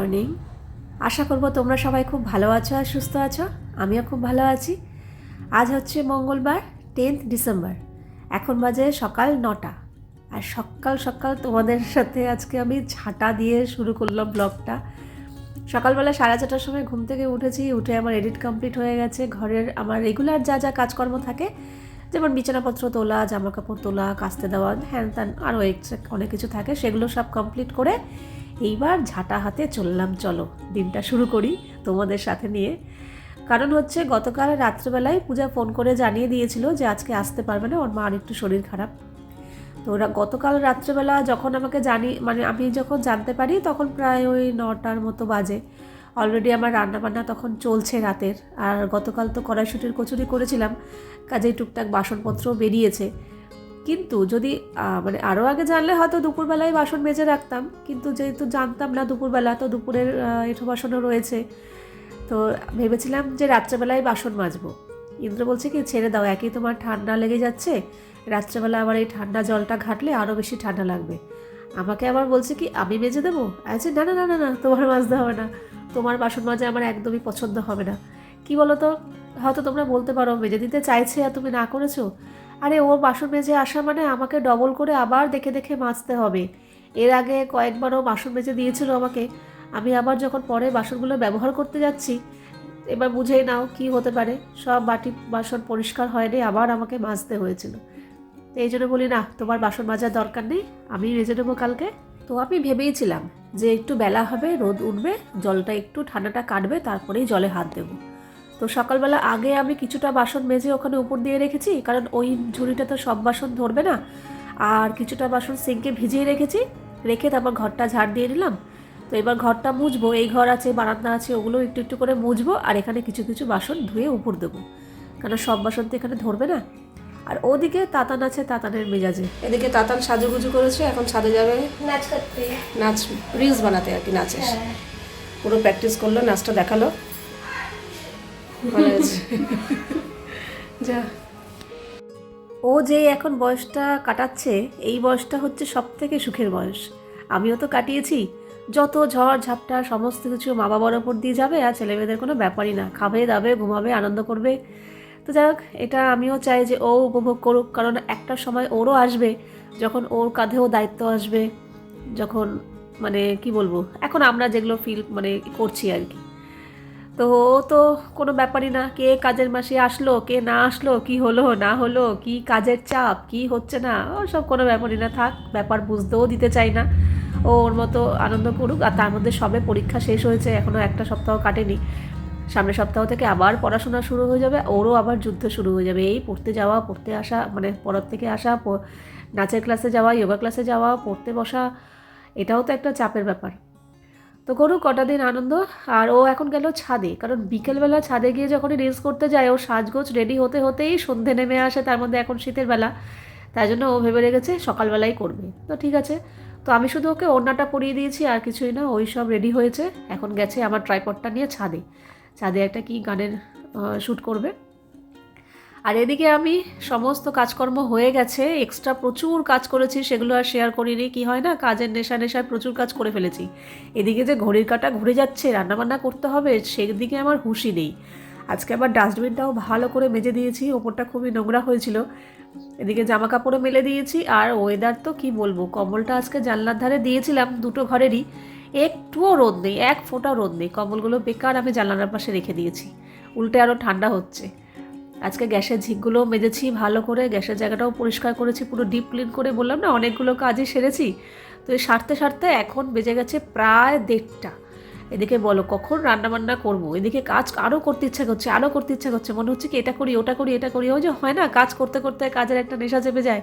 Morning আশা করব তোমরা সবাই খুব ভালো আছো আর সুস্থ আছো। আমিও খুব ভালো আছি। আজ হচ্ছে মঙ্গলবার টেন্থ ডিসেম্বর এখন বাজে সকাল নটা। আর সকাল সকাল তোমাদের সাথে আজকে আমি ঝাঁটা দিয়ে শুরু করলাম ব্লগটা সকালবেলা সাড়ে ছটার সময় ঘুম থেকে উঠেছি, উঠে আমার এডিট কমপ্লিট হয়ে গেছে। ঘরের আমার রেগুলার যা যা কাজকর্ম থাকে, যেমন বিছানাপত্র তোলা জামা কাপড় তোলা, কাচতে দেওয়া, হ্যান ত্যান আরও অনেক কিছু থাকে, সেগুলো সব কমপ্লিট করে এইবার ঝাঁটা হাতে চললাম, চলো। দিনটা শুরু করি তোমাদের সাথে নিয়ে। কারণ হচ্ছে গতকাল রাত্রেবেলায় পূজা ফোন করে জানিয়ে দিয়েছিল যে আজকে আসতে পারবে না, ওর মার একটু শরীর খারাপ। তো ওরা গতকাল রাত্রেবেলা যখন আমাকে জানি মানে আমি যখন জানতে পারি তখন প্রায় ওই নটার মতো বাজে। অলরেডি আমার রান্নাবান্না তখন চলছে রাতের। আর গতকাল তো কড়াইশুটির কচুরি করেছিলাম, কাজেই টুকটাক বাসনপত্রও বেরিয়েছে। কিন্তু যদি মানে আরও আগে জানলে হয়তো দুপুরবেলায় বাসন মেজে রাখতাম, কিন্তু যেহেতু জানতাম না দুপুরবেলা, তো দুপুরের এঁঠো বাসনও রয়েছে। তো ভেবেছিলাম যে রাত্রেবেলায় বাসন মাজবো। ইন্দ্র বলছে কি, ছেড়ে দাও, একই তোমার ঠান্ডা লেগে যাচ্ছে। রাত্রেবেলা আবার এই ঠান্ডা জলটা ঘাটলে আরও বেশি ঠান্ডা লাগবে। আমাকে আবার বলছে কি, আমি মেজে দেবো? আছে না না না না না, তোমার মাজতে হবে না। তোমার বাসন মাজা আমার একদমই পছন্দ হবে না। কি বলো তো হয়তো তোমরা বলতে পারো, মেজে দিতে চাইছে আর তুমি না করেছ। আরে ওর বাসন মেজে আসা মানে আমাকে ডবল করে আবার দেখে দেখে মাজতে হবে। এর আগে কয়েকবারও বাসন মেজে দিয়েছিল আমাকে। আমি আবার যখন পরে বাসনগুলো ব্যবহার করতে যাচ্ছি, এবার বুঝেই নাও কি হতে পারে। সব বাটি বাসন পরিষ্কার হয়নি, আবার আমাকে মাজতে হয়েছিল। তো এই জন্য বলি, না, তোমার বাসন মাজার দরকার নেই, আমি মেজে নেব কালকে। তো আমি ভেবেইছিলাম যে একটু বেলা হবে, রোদ উঠবে, জলটা একটু ঠান্ডাটা কাটবে, তারপরেই জলে হাত দেবো। তো সকালবেলা আগে আমি কিছুটা বাসন মেজে ওখানে উপর দিয়ে রেখেছি কারণ ওই ঝুড়িটা তো সব বাসন ধরবে না। আর কিছুটা বাসন সিঙ্কে ভিজিয়ে রেখেছি রেখে তারপর ঘরটা ঝাড় দিয়ে নিলাম। তো এবার ঘরটা মুছবো এই ঘর আছে বারান্দা আছে ওগুলো একটু একটু করে মুছবো আর এখানে কিছু কিছু বাসন ধুয়ে উপর দেবো। কারণ সব বাসন তো এখানে ধরবে না? আর ওদিকে তাতান আছে তাতানের মেজাজে। এদিকে তাতান সাজুগুজু করেছে এখন ছাদে যাবে। নাচ করতে। নাচ রিলস বানাতে আর কি নাচের। হ্যাঁ। পুরো প্র্যাকটিস করল নাচটা দেখাল। ভালো যা। ও যে এখন বয়সটা কাটাচ্ছে এই বয়সটা হচ্ছে সব থেকে সুখের বয়স। আমিও তো কাটিয়েছি। যত ঝড় ঝাপটা সমস্ত কিছু মা বাবার ওপর দিয়ে যাবে আর ছেলে মেয়েদের কোনো ব্যাপারই না। খাবে দাবে ঘুমাবে আনন্দ করবে। তো যাই হোক এটা আমিও চাই যে ও উপভোগ করুক কারণ একটা সময় ওরও আসবে যখন ওর কাঁধেও দায়িত্ব আসবে যখন মানে কি বলব? এখন আমরা যেগুলো ফিল মানে করছি আর কি। তো ও তো কোনো ব্যাপারই না, কে কাজের মাসে আসলো, কে না আসলো, কি হলো, না হলো, কি কাজের চাপ, কি হচ্ছে না ও সব কোনো ব্যাপারই না থাক, ব্যাপার বুঝতেও দিতে চাই না। ও ওর মতো আনন্দ করুক, আর তার মধ্যে সবে পরীক্ষা শেষ হয়েছে এখনও একটা সপ্তাহ কাটেনি। সামনের সপ্তাহ থেকে আবার পড়াশোনা শুরু হয়ে যাবে, ওরও আবার যুদ্ধ শুরু হয়ে যাবে। এই পড়তে যাওয়া, পড়তে আসা মানে পড়ার থেকে আসা নাচের ক্লাসে যাওয়া যোগা ক্লাসে যাওয়া, পড়তে বসা, এটাও তো একটা চাপের ব্যাপার। তো করুক, কটা দিন আনন্দ। আর ও এখন গেল ছাদে, কারণ বিকেলবেলা ছাদে গিয়ে যখনই রিলস করতে যায় ও সাজগোজ রেডি হতে হতেই সন্ধে নেমে আসে, তার মধ্যে এখন শীতের বেলা। তাই জন্য ও ভেবে রেখেছে সকালবেলাই করবে। তো ঠিক আছে, তো আমি শুধু ওকে ওড়নাটা পরিয়ে দিয়েছি, আর কিছুই না, ওই সব রেডি হয়েছে। এখন গেছে আমার ট্রাইপডটা নিয়ে ছাদে। ছাদে একটা কি গানের শ্যুট করবে। আর এদিকে আমি সমস্ত কাজকর্ম হয়ে গেছে এক্সট্রা প্রচুর কাজ করেছি, সেগুলো আর শেয়ার করিনি, কি হয় না, কাজের নেশা নেশায় প্রচুর কাজ করে ফেলেছি। এদিকে যে ঘড়ির কাটা ঘুরে যাচ্ছে, রান্নাবান্না করতে হবে, সেদিকে আমার হুঁশই নেই। আজকে আবার ডাস্টবিনটাও ভালো করে মেজে দিয়েছি, ওপরটা খুবই নোংরা হয়েছিল। এদিকে জামা কাপড়ও মেলে দিয়েছি, আর ওয়েদার তো কি বলব, কম্বলটা আজকে জানলার ধারে দিয়েছিলাম, দুটো ঘরেরই। একটুও রোদ নেই, এক ফোঁটা রোদ নেই, কম্বলগুলো বেকার আমি জানলার পাশে রেখে দিয়েছি। উল্টে আরও ঠান্ডা হচ্ছে। আজকে গ্যাসের ঝিকগুলো মেজেছি, ভালো করে গ্যাসের জায়গাটাও পরিষ্কার করেছি, পুরো ডিপ ক্লিন করে বললাম না, অনেকগুলো কাজই সেরেছি। তো এই সারতে সারতে এখন বেজে গেছে প্রায় দেড়টা। এদিকে বলো, কখন রান্না বান্না করব? এদিকে কাজ আরও করতে ইচ্ছা করছে আরও করতে ইচ্ছা করছে। মনে হচ্ছে কি এটা করি, ওটা করি, এটা করি, ওই যে হয় না, কাজ করতে করতে কাজের একটা নেশা চেপে যায়।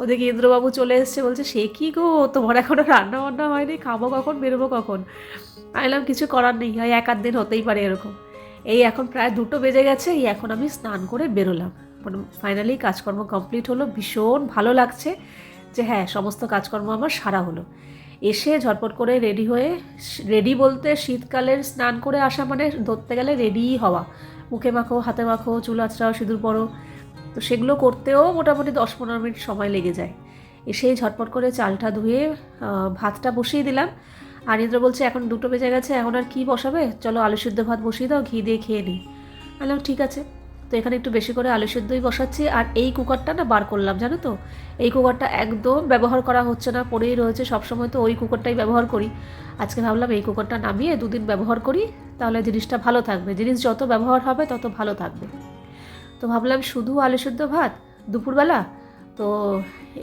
ওদিকে ইন্দ্রবাবু চলে এসছে, বলছে, সে কি গো? তোমার এখনও রান্না বান্না হয়নি? খাব কখন, বেরোবো কখন? আইলাম কিছু করার নেই হয় এক আধ দিন হতেই পারে এরকম। এই এখন প্রায় দুটো বেজে গেছে, এই এখন আমি স্নান করে বেরোলাম। মানে ফাইনালি কাজকর্ম কমপ্লিট হলো, ভীষণ ভালো লাগছে যে হ্যাঁ সমস্ত কাজকর্ম আমার সারা হলো। এসে ঝটপট করে রেডি হয়ে রেডি বলতে শীতকালের স্নান করে আসা মানে ধরতে গেলে রেডিই হওয়া। মুখে মাখো, হাতে মাখো, চুল আঁচড়াও, সিঁদুর পরো। তো সেগুলো করতেও মোটামুটি দশ পনেরো মিনিট সময় লেগে যায়। এসেই ঝটপট করে চালটা ধুয়ে ভাতটা বসিয়ে দিলাম। আর ইন্দ্র বলছে, এখন দুটো বেজে গেছে, এখন আর কি বসাবে? চলো আলু সিদ্ধ ভাত বসিয়ে দাও, ঘি দিয়ে খেয়ে নিই। বললাম, ঠিক আছে। তো এখানে একটু বেশি করে আলু সিদ্ধই বসাচ্ছি, আর এই কুকারটা না বার করলাম, জানো তো? এই কুকারটা একদম ব্যবহার করা হচ্ছে না, পড়েই রয়েছে, সবসময় তো ওই কুকারটাই ব্যবহার করি। আজকে ভাবলাম এই কুকারটা নামিয়ে দুদিন ব্যবহার করি, তাহলে জিনিসটা ভালো থাকবে। জিনিস যত ব্যবহার হবে, তত ভালো থাকবে। তো ভাবলাম শুধু আলু সিদ্ধ ভাত, দুপুরবেলা? তো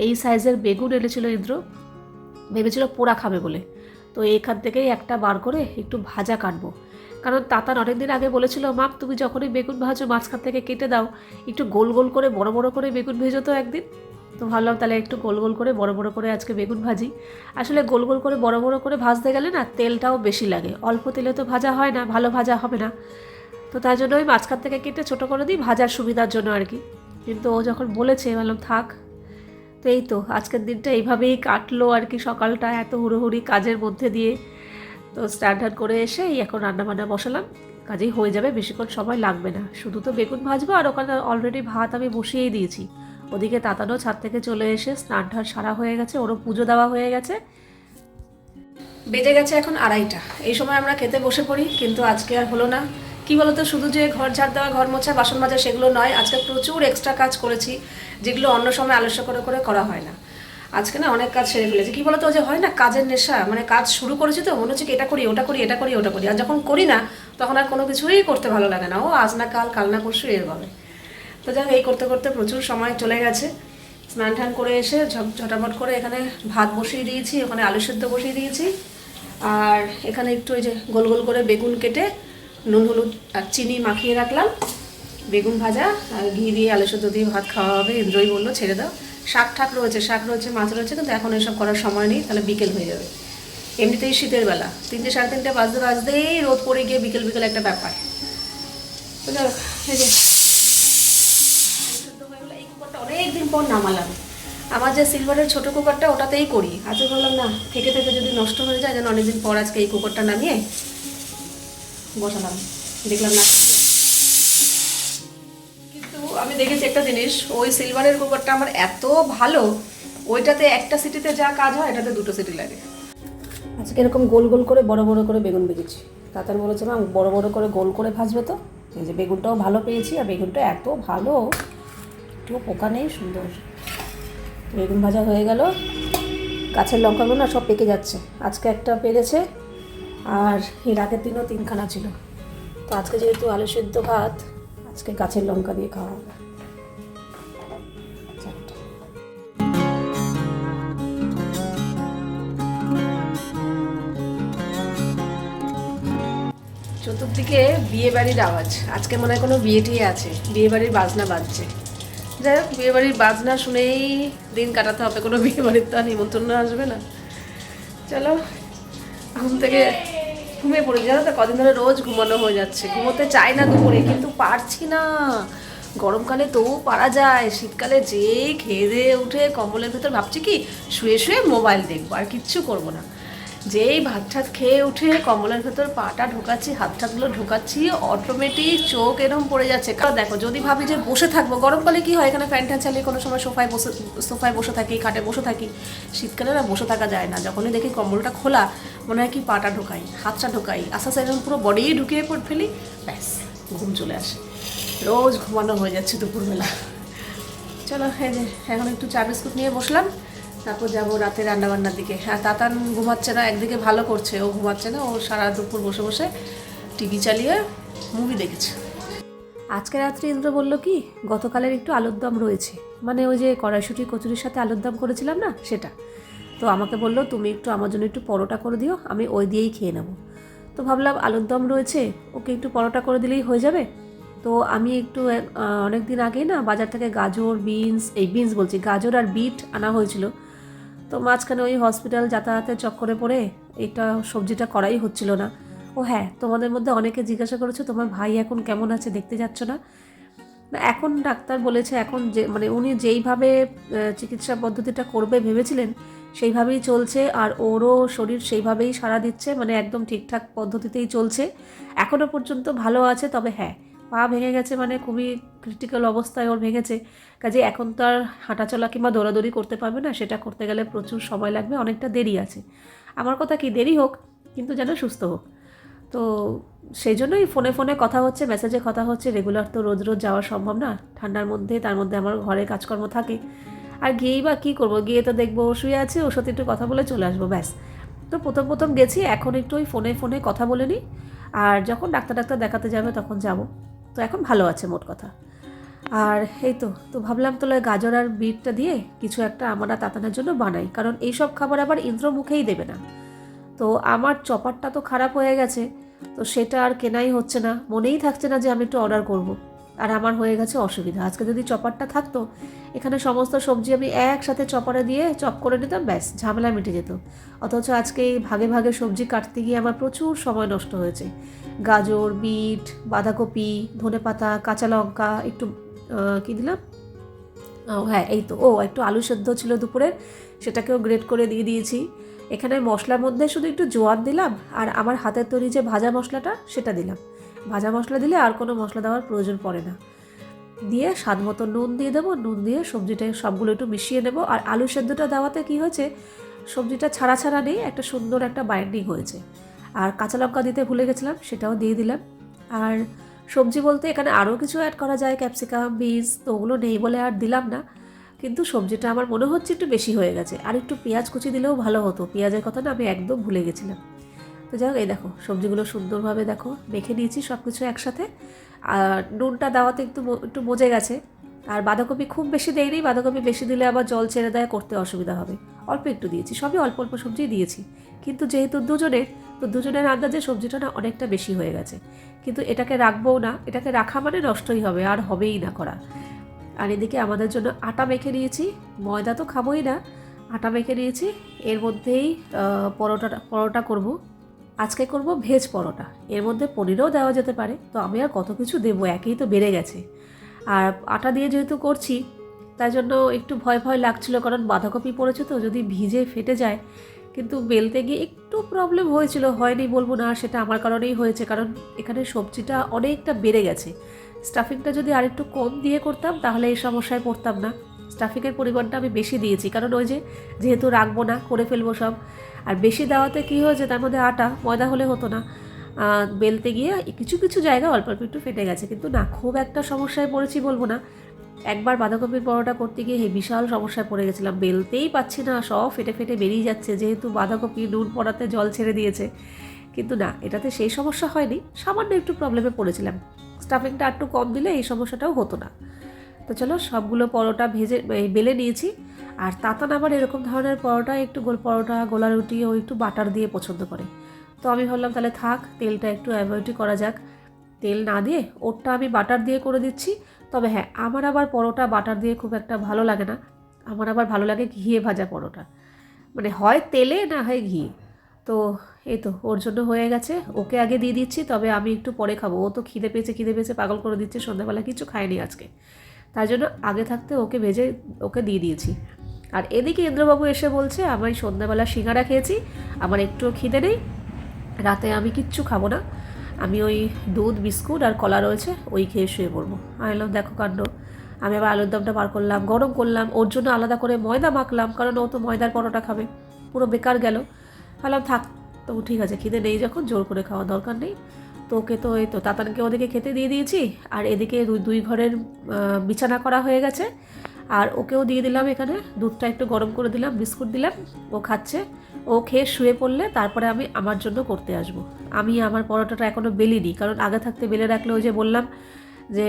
এই সাইজের বেগুন এনেছিল ইন্দ্র, ভেবেছিল পোড়া খাবে বলে। তো এখান থেকেই একটা বার করে একটু ভাজা কাটবো। কারণ তাতান অনেকদিন আগে বলেছিল মাপ তুমি যখনই বেগুন ভাজো, মাঝখান থেকে কেটে দাও। একটু গোল গোল করে, বড় বড় করে বেগুন ভেজো তো একদিন। তো ভাবলাম তাহলে একটু গোল গোল করে, বড় বড় করে আজকে বেগুন ভাজি। আসলে গোল গোল করে, বড় বড় করে ভাজতে গেলে না তেলটাও বেশি লাগে। অল্প তেলে তো ভাজা হয় না, ভালো ভাজা হবে না। তো তার জন্য ওই মাঝখান থেকে কেটে ছোটো করে দিই, ভাজার সুবিধার জন্য আর কি। কিন্তু ও যখন বলেছে, ভাবলাম থাক তো এই তো, আজকের দিনটা এইভাবেই কাটলো আর কি সকালটা এত হুড়োহুড়ি কাজের মধ্যে দিয়ে। তো স্ট্যান্ডার্ড করে এসে এখন রান্নাবান্না বসালাম, কাজেই হয়ে যাবে, বেশিক্ষণ সময় লাগবে না। শুধু তো বেগুন ভাজবো আর ওখানে অলরেডি ভাত আমি বসিয়েই দিয়েছি। ওদিকে তাতানো ছাদ থেকে চলে এসে স্নান টান সারা হয়ে গেছে, ওরও পুজো দেওয়া হয়ে গেছে। বেজে গেছে এখন আড়াইটা। এই সময় আমরা খেতে বসে পড়ি, কিন্তু আজকে আর হলো না। কি বলতো শুধু যে ঘর ঝাড় দেওয়া ঘর মোছা বাসন মাজা সেগুলো নয় আজকে প্রচুর এক্সট্রা কাজ করেছি যেগুলো অন্য সময় আলস্য করে করে করা হয় না। আজকে না অনেক কাজ সেরে ফেলেছি। কি বলতো যে হয় না কাজের নেশা মানে কাজ শুরু করেছি তো মনে হচ্ছে কি এটা করি ওটা করি এটা করি ওটা করি আর যখন করি না তখন আর কোনো কিছুই করতে ভালো লাগে না। ও আজ না কাল কাল না পরশু এরভাবে তো যাই হোক, এই করতে করতে প্রচুর সময় চলে গেছে। স্নান টান করে এসে ঝট- ঝটাপট করে এখানে ভাত বসিয়ে দিয়েছি ওখানে আলু সেদ্ধ বসিয়ে দিয়েছি। আর এখানে একটু ওই যে গোল গোল করে বেগুন কেটে নুন, হলুদ আর চিনি মাখিয়ে রাখলাম। বেগুন ভাজা, আর ঘি দিয়ে আলু সেদ্ধ দিয়ে ভাত খাওয়া হবে। ইন্দ্রই বলল, ছেড়ে দাও। শাক ঠাক রয়েছে, শাক রয়েছে, মাছ রয়েছে, কিন্তু এখন এসব করার সময় নেই, তাহলে বিকেল হয়ে যাবে। এমনিতেই শীতের বেলা, তিনটে সাড়ে তিনটে বাজতে বাজতেই রোদ পড়ে গিয়ে বিকেল বিকেল একটা ব্যাপার। এই অনেকদিন পর নামালাম। আমার যে সিলভারের ছোট কুকারটা ওটাতেই করি। আজকে বললাম না, থেকে থেকে যদি নষ্ট হয়ে যায়, যেন অনেকদিন পর আজকে এই কুকারটা নামিয়ে বসালাম। দেখলাম না। কিন্তু আমি দেখেছি একটা জিনিস, ওই সিলভারের কুকারটা আমার এত ভালো, ওইটাতে একটা সিটিতে যা কাজ হয়, এটাতে দুটো সিটি লাগে। আজকে এরকম গোল গোল করে, বড় বড় করে বেগুন ভেজেছি। তাতার বলেছে, মা, বড় বড় করে গোল করে ভাজবে তো? এই যে বেগুনটাও ভালো পেয়েছি, আর বেগুনটা এত ভালো। একটু পোকা নেই, সুন্দর। বেগুন ভাজা হয়ে গেল। গাছের লঙ্কাগুলো না সব পেকে যাচ্ছে। আজকে একটা পেরেছে আর এর আগের দিনও তিনখানা ছিল। তো আজকে যেহেতু আলু সেদ্ধ ভাত, আজকে গাছের লঙ্কা দিয়ে খাওয়া হবে। চতুর্দিকে বিয়ে বাড়ির আওয়াজ। আজকে মনে হয় কোনো বিয়ে টিয়ে আছে বিয়ে বাড়ির বাজনা বাজছে। যাই হোক বিয়ে বাড়ির বাজনা শুনেই দিন কাটাতে হবে, কোনো বিয়ে বাড়ির তো আর নিমন্ত্রণ আসবে না। চলো ঘুম থেকে ঘুমে পড়েছি। জানো তো, কদিন ধরে রোজ ঘুমানো হয়ে যাচ্ছে। ঘুমোতে চাই না দুপুরে, কিন্তু পারছি না। গরমকালে তো পারা যায়। শীতকালে যেই খেয়ে দিয়ে উঠে কম্বলের ভেতর ভাবছি কি, শুয়ে শুয়ে মোবাইল দেখব, আর কিচ্ছু করব না। যেই ভাত ঠাত খেয়ে উঠে কম্বলের ভেতর পাটা ঢোকাচ্ছি হাত ঠাতগুলো ঢোকাচ্ছি অটোমেটিক চোখ এরম পড়ে যাচ্ছে। কারণ দেখো, যদি ভাবি যে বসে থাকব গরমকালে কি হয় এখানে ফ্যান ট্যান চালিয়ে কোনো সময় সোফায় বসে সোফায় বসে থাকি, খাটে বসে থাকি, শীতকালে না বসে থাকা যায় না। যখনই দেখি কম্বলটা খোলা, মনে হয় কি পাটা ঢোকাই, হাতটা ঢোকাই, আস্তে আস্তে এরকম পুরো বডি ঢুকিয়ে পড়ে ফেলি, ব্যাস, ঘুম চলে আসে। রোজ ঘুমানো হয়ে যাচ্ছে দুপুরবেলা। চলো, এই যে, এখন একটু চা বিস্কুট নিয়ে বসলাম। তারপর যাব রাতে রান্নাবান্নার দিকে। আর তাতান ঘুমাচ্ছে না, একদিকে ভালো করছে, ও ঘুমাচ্ছে না, ও সারা দুপুর বসে বসে টিভি চালিয়ে মুভি দেখেছে। আজকে রাত্রে ইন্দ্র বলল কি, গতকালের একটু আলুর দম রয়েছে। মানে ওই যে কড়াইশুটি কচুরির সাথে আলুর দম করেছিলাম না, সেটা। তো আমাকে বলল, তুমি একটু আমার জন্য একটু পরোটা করে দিও, আমি ওই দিয়েই খেয়ে নেব। তো ভাবলাম, আলুর দম রয়েছে, ওকে একটু পরোটা করে দিলেই হয়ে যাবে? তো আমি একটু অনেক দিন আগেই না, বাজার থেকে গাজর, বিনস, এই বিনস বলছি, গাজর আর বিট আনা হয়েছিল। তো মাঝখানে ওই হসপিটাল যাতায়াতের চক্করে পড়ে এটা সবজিটা করাই হচ্ছিল না। ও হ্যাঁ তোমাদের মধ্যে অনেকে জিজ্ঞাসা করেছ তোমার ভাই এখন কেমন আছে দেখতে যাচ্ছ না? এখন ডাক্তার বলেছে এখন যে মানে উনি যেইভাবে চিকিৎসা পদ্ধতিটা করবে ভেবেছিলেন, সেইভাবেই চলছে আর ওরও শরীর সেইভাবেই সাড়া দিচ্ছে মানে একদম ঠিকঠাক পদ্ধতিতেই চলছে। এখনও পর্যন্ত ভালো আছে, তবে হ্যাঁ পা ভেঙে গেছে মানে খুবই ক্রিটিক্যাল অবস্থায় ওর ভেঙেছে। কাজে এখন তো আর হাঁটাচলা কিংবা দৌড়াদৌড়ি করতে পারবে না, সেটা করতে গেলে প্রচুর সময় লাগবে, অনেকটা দেরি আছে। আমার কথা কি দেরি হোক, কিন্তু যেন সুস্থ হোক। তো সেই জন্যই ফোনে ফোনে কথা হচ্ছে মেসেজে কথা হচ্ছে রেগুলার তো রোজ রোজ যাওয়া সম্ভব না, ঠান্ডার মধ্যে, তার মধ্যে আমার ঘরে কাজকর্ম থাকে। আর গিয়েই বা কী করব, গিয়ে তো দেখব শুয়ে আছে, ওর সাথে একটু কথা বলে চলে আসব, ব্যাস। তো প্রথম প্রথম গেছি, এখন একটু ওই ফোনে ফোনে কথা বলে নিই, আর যখন ডাক্তার ডাক্তার দেখাতে যাবে তখন যাব। তো এখন ভালো আছে মোট কথা আর এই তো তো ভাবলাম তোলে গাজর আর বিটটা দিয়ে কিছু একটা আমরা তাতানোর জন্য বানাই, কারণ এইসব খাবার আবার ইন্দ্র মুখেই দেবে না তো আমার চপারটা তো খারাপ হয়ে গেছে, তো সেটা আর কেনাই হচ্ছে না, মনেই থাকছে না যে আমি একটু অর্ডার করব। আর আমার হয়ে গেছে অসুবিধা। আজকে যদি চপারটা থাকতো, এখানে সমস্ত সবজি আমি একসাথে চপারে দিয়ে চপ করে নিতাম, ব্যাস, ঝামেলা মিটে যেত। অথচ আজকে এই ভাগে ভাগে সবজি কাটতে গিয়ে আমার প্রচুর সময় নষ্ট হয়েছে। গাজর, বিট, বাঁধাকপি, ধনেপাতা, কাঁচা লঙ্কা, একটু কী দিলাম? ও হ্যাঁ এই তো। ও, একটু আলু সেদ্ধ ছিল দুপুরের, সেটাকেও গ্রেট করে দিয়ে দিয়েছি। এখানে মশলার মধ্যে শুধু একটু জোয়ার দিলাম, আর আমার হাতের তৈরি যে ভাজা মশলাটা, সেটা দিলাম। ভাজা মশলা দিলে আর কোনো মশলা দেওয়ার প্রয়োজন পড়ে না। দিয়ে স্বাদ মতো নুন দিয়ে দেবো। নুন দিয়ে সবজিটা সবগুলো একটু মিশিয়ে নেব। আর আলু সেদ্ধটা দেওয়াতে কি হয়েছে, সবজিটা ছাড়া ছাড়া নেই, একটা সুন্দর একটা বাইন্ডিং হয়েছে। আর কাঁচা লঙ্কা দিতে ভুলে গেছিলাম, সেটাও দিয়ে দিলাম। আর সবজি বলতে এখানে আরও কিছু অ্যাড করা যায় ক্যাপসিকাম বিনস তো ওগুলো নেই বলে আর দিলাম না। কিন্তু সবজিটা আমার মনে হচ্ছে একটু বেশি হয়ে গেছে। আর একটু পেঁয়াজ কুচি দিলেও ভালো হতো। পেঁয়াজের কথা না আমি একদম ভুলে গেছিলাম। তো যাই হোক, এই দেখো, সবজিগুলো সুন্দরভাবে দেখো, মেখে নিয়েছি সব কিছু একসাথে। আর নুনটা দেওয়াতে একটু একটু মজে গেছে। আর বাঁধাকপি খুব বেশি দেয়নি বাঁধাকপি বেশি দিলে আবার জল ছেড়ে দেয়, করতে অসুবিধা হবে। অল্প একটু দিয়েছি, সবই অল্প অল্প সবজি দিয়েছি। কিন্তু যেহেতু দুজনের, তো দুজনের আন্দাজে সবজিটা না অনেকটা বেশি হয়ে গেছে। কিন্তু এটাকে রাখবও না, এটাকে রাখা মানে নষ্টই হবে, আর হবেই না করা। আর এদিকে আমাদের জন্য আটা মেখে নিয়েছি, ময়দা তো খাবোই না। আটা মেখে নিয়েছি, এর মধ্যেই পরোটাটা, পরোটা করব। আজকে করব ভেজ পরোটা। এর মধ্যে পনিরও দেওয়া যেতে পারে, তো আমি আর কত কিছু দেবো, একেই তো বেড়ে গেছে। আর আটা দিয়ে যেহেতু করছি, তাই জন্য একটু ভয় ভয় লাগছিল, কারণ বাঁধাকপি পড়েছে তো, যদি ভিজে ফেটে যায়, কিন্তু বেলতে গিয়ে একটু প্রবলেম হয়েছিল, হয়নি বলব না, সেটা আমার কারণেই হয়েছে, কারণ এখানে সবজিটা অনেকটা বেড়ে গেছে। স্টাফিংটা যদি আরেকটু কম দিয়ে করতাম, তাহলে এই সমস্যায় পড়তাম না। স্টাফিংয়ের পরিমাণটা আমি বেশি দিয়েছি, কারণ ওই যে যেহেতু রাখব না, করে ফেলব সব আর বেশি দেওয়াতে কী হয়েছে? তার মধ্যে আটা, ময়দা হলে হতো না। বেলতে গিয়ে কিছু কিছু জায়গা অল্প অল্প একটু ফেটে গেছে। কিন্তু না, খুব একটা সমস্যায় পড়েছি বলব না। একবার বাঁধাকপির পরোটা করতে গিয়ে হে বিশাল সমস্যায় পড়ে গেছিলাম। বেলতেই পাচ্ছি না, সব ফেটে ফেটে বেরিয়ে যাচ্ছে। যেহেতু বাঁধাকপি নুন পড়াতে জল ছেড়ে দিয়েছে। কিন্তু না, এটাতে সেই সমস্যা হয়নি। সামান্য একটু প্রবলেমে পড়েছিলাম। স্টাফিংটা একটু কম দিলে এই সমস্যাটাও হতো না। তো চলো, সবগুলো পরোটা ভেজে বেলে নিয়েছি। আর তাতান আবার এরকম ধরনের পরোটা, একটু গোল পরোটা, গোলা রুটি ও একটু বাটার দিয়ে পছন্দ করে। তো আমি ভাবলাম, তাহলে থাক, তেলটা একটু অ্যাভয়েডই করা যাক। তেল না দিয়ে ওরটা আমি বাটার দিয়ে করে দিচ্ছি। তবে হ্যাঁ আমার আবার পরোটা বাটার দিয়ে খুব একটা ভালো লাগে না। আমার আবার ভালো লাগে ঘিয়ে ভাজা পরোটা। মানে হয় তেলে না হয় ঘি। তো এই তো, ওর জন্য হয়ে গেছে। ওকে আগে দিয়ে দিচ্ছি, তবে আমি একটু পরে খাব। ও তো খিদে পেয়েছে খিদে পেয়েছে, পাগল করে দিচ্ছে, সন্ধ্যাবেলা কিছু খায়নি আজকে। তাই জন্য আগে থাকতে ওকে ভেজে ওকে দিয়ে দিয়েছি। আর এদিকে ইন্দ্রবাবু এসে বলছে, আমি সন্ধ্যাবেলা সিঙ্গারা খেয়েছি, আমার একটুও খিদে নেই, রাতে আমি কিচ্ছু খাব না। আমি ওই দুধ, বিস্কুট আর কলা রয়েছে, ওই খেয়ে শুয়ে পড়ব। আমি দেখো কাণ্ড, আমি আবার আলুর দমটা বার করলাম, গরম করলাম, ওর জন্য আলাদা করে ময়দা মাখলাম, কারণ ও তো ময়দার পরোটা খাবে, পুরো বেকার গেল। ভাবলাম থাক, তো ঠিক আছে, খিদে নেই যখন, জোর করে খাওয়া দরকার নেই। তো ওকে তো এই তো তাতানকে ওদিকে খেতে দিয়ে দিয়েছি, আর এদিকে দুই ঘরের বিছানা করা হয়ে গেছে। আর ওকেও দিয়ে দিলাম এখানে। দুধটা একটু গরম করে দিলাম বিস্কুট দিলাম ও খাচ্ছে। ও খেয়ে শুয়ে পড়লে তারপরে আমি আমার জন্য করতে আসব। আমি আমার পরোটাটা এখনও বেলিনি কারণ আগে থাকতে বেলে রাখলে ওই যে বললাম যে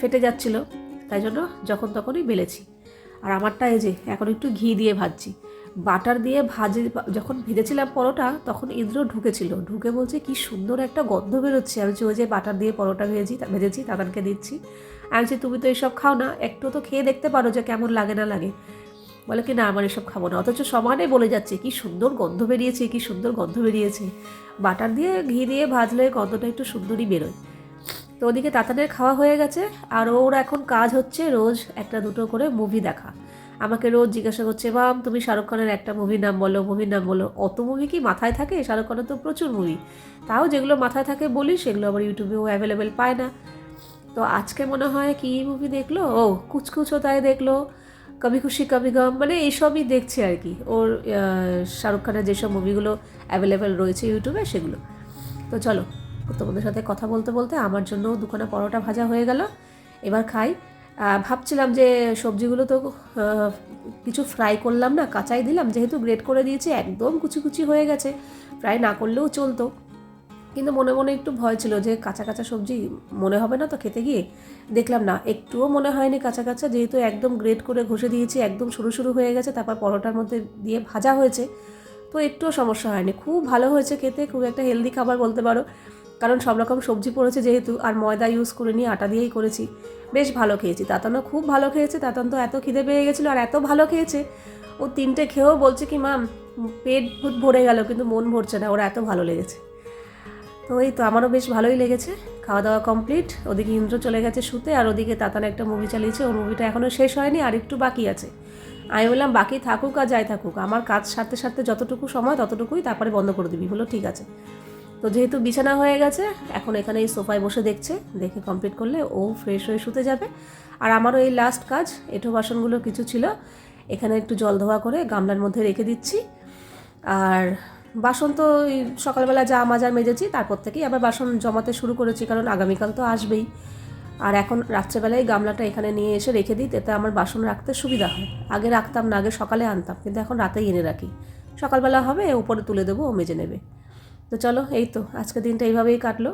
ফেটে যাচ্ছিল তাই জন্য যখন তখনই বেলেছি। আর আমারটা এই যে এখন একটু ঘি দিয়ে ভাজছি। বাটার দিয়ে ভাজে যখন ভেজেছিলাম পরোটা তখন ইন্দ্র ঢুকেছিল। ঢুকে বলছে কি সুন্দর একটা গন্ধ বেরোচ্ছে। আমি বলছি, ওই যে বাটার দিয়ে পরোটা ভেজেছি ভেজেছি তাদেরকে দিচ্ছি। আমি তুমি তো এইসব খাও না, একটু তো খেয়ে দেখতে পারো যে কেমন লাগে না লাগে। বলে কি, না, আমার এসব খাব না। অথচ সমানে বলে যাচ্ছে, কি সুন্দর গন্ধ বেরিয়েছে, কি সুন্দর গন্ধ বেরিয়েছে। বাটার দিয়ে ঘি দিয়ে ভাজলে গন্ধটা একটু সুন্দরই বেরোয়। তো ওদিকে তাতানের খাওয়া হয়ে গেছে, আর ওর এখন কাজ হচ্ছে রোজ একটা দুটো করে মুভি দেখা। আমাকে রোজ জিজ্ঞাসা করছে, মাম, তুমি শাহরুখ খানের একটা মুভির নাম বলো মুভির নাম বলো। অত মুভি কি মাথায় থাকে? শাহরুখ খানের তো প্রচুর মুভি তাও যেগুলো মাথায় থাকে বলি, সেগুলো আবার ইউটিউবেও অ্যাভেলেবেল পায় না। তো আজকে মনে হয় কি মুভি দেখল? ও, কুচকুচো তাই দেখল কবি খুশি কবি গম মানে এইসবই দেখছি আর কি। ওর শাহরুখ খানের যেসব মুভিগুলো অ্যাভেলেবেল রয়েছে ইউটিউবে, সেগুলো। তো চলো, তোমাদের সাথে কথা বলতে বলতে আমার জন্য দুখানা পরোটা ভাজা হয়ে গেল। এবার খাই। ভাবছিলাম যে সবজিগুলো তো কিছু ফ্রাই করলাম না, কাঁচাই দিলাম, যেহেতু গ্রেট করে দিয়েছি, একদম কুচি কুচি হয়ে গেছে। ফ্রাই না করলেও চলতো। কিন্তু মনে মনে একটু ভয় ছিল যে কাঁচা কাঁচা সবজি মনে হবে না তো খেতে গিয়ে। দেখলাম না, একটুও মনে হয়নি কাঁচা কাঁচা, যেহেতু একদম গ্রেট করে ঘষে দিয়েছি, একদম শুরু শুরু হয়ে গেছে, তারপর পরোটার মধ্যে দিয়ে ভাজা হয়েছে। তো একটুও সমস্যা হয়নি। খুব ভালো হয়েছে খেতে, খুব একটা হেলদি খাবার বলতে পারো। কারণ সব রকম সবজি পড়েছে যেহেতু, আর ময়দা ইউজ করে নিয়ে আটা দিয়েই করেছি। বেশ ভালো খেয়েছি। তাতানো খুব ভালো খেয়েছে, তাতান তো এত খিদে পেয়ে গেছিল আর এত ভালো খেয়েছে। ও তিনটে খেয়েও বলছে কি মাম পেট ভরে গেল, কিন্তু মন ভরছে না, ওরা এত ভালো লেগেছে। তো এই তো আমারও বেশ ভালোই লেগেছে। খাওয়া দাওয়া কমপ্লিট ওদিকে ইন্দ্র চলে গেছে শুতে, আর ওদিকে তাতান একটা মুভি চালিয়েছে, ওর মুভিটা এখনও শেষ হয়নি, আর একটু বাকি আছে। আমি বললাম, বাকি থাকুক আর যাই থাকুক, আমার কাজ সারতে সারতে যতটুকু সময়, ততটুকুই তারপরে বন্ধ করে দিবি। বলো ঠিক আছে। তো যেহেতু বিছানা হয়ে গেছে, এখন এখানে এই সোফায় বসে দেখছে, দেখে কমপ্লিট করলে ও ফ্রেশ হয়ে শুতে যাবে। আর আমারও এই লাস্ট কাজ, এঁঠো বাসনগুলো কিছু ছিল, এখানে একটু জল ধোয়া করে গামলার মধ্যে রেখে দিচ্ছি। আর বাসন তো সকালবেলা যা মাজার মেজেছি, তারপর থেকেই আবার বাসন জমাতে শুরু করেছি, কারণ আগামীকাল তো আসবেই। আর এখন রাত্রেবেলায় গামলাটা এখানে নিয়ে এসে রেখে দিই এতে আমার বাসন রাখতে সুবিধা হয়। আগে রাখতাম, না আগে সকালে আনতাম, কিন্তু এখন রাতেই এনে রাখি। সকালবেলা হবে, উপরে তুলে দেবো, ও মেজে নেবে। তো চলো, এই তো আজকের দিনটা এইভাবেই কাটলো।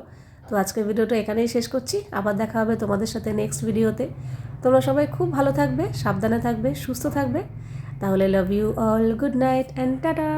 তো আজকের ভিডিওটা এখানেই শেষ করছি, আবার দেখা হবে তোমাদের সাথে নেক্সট ভিডিওতে। তোমরা সবাই খুব ভালো থাকবে, সাবধানে থাকবে, সুস্থ থাকবে। তাহলে love you all good night and tata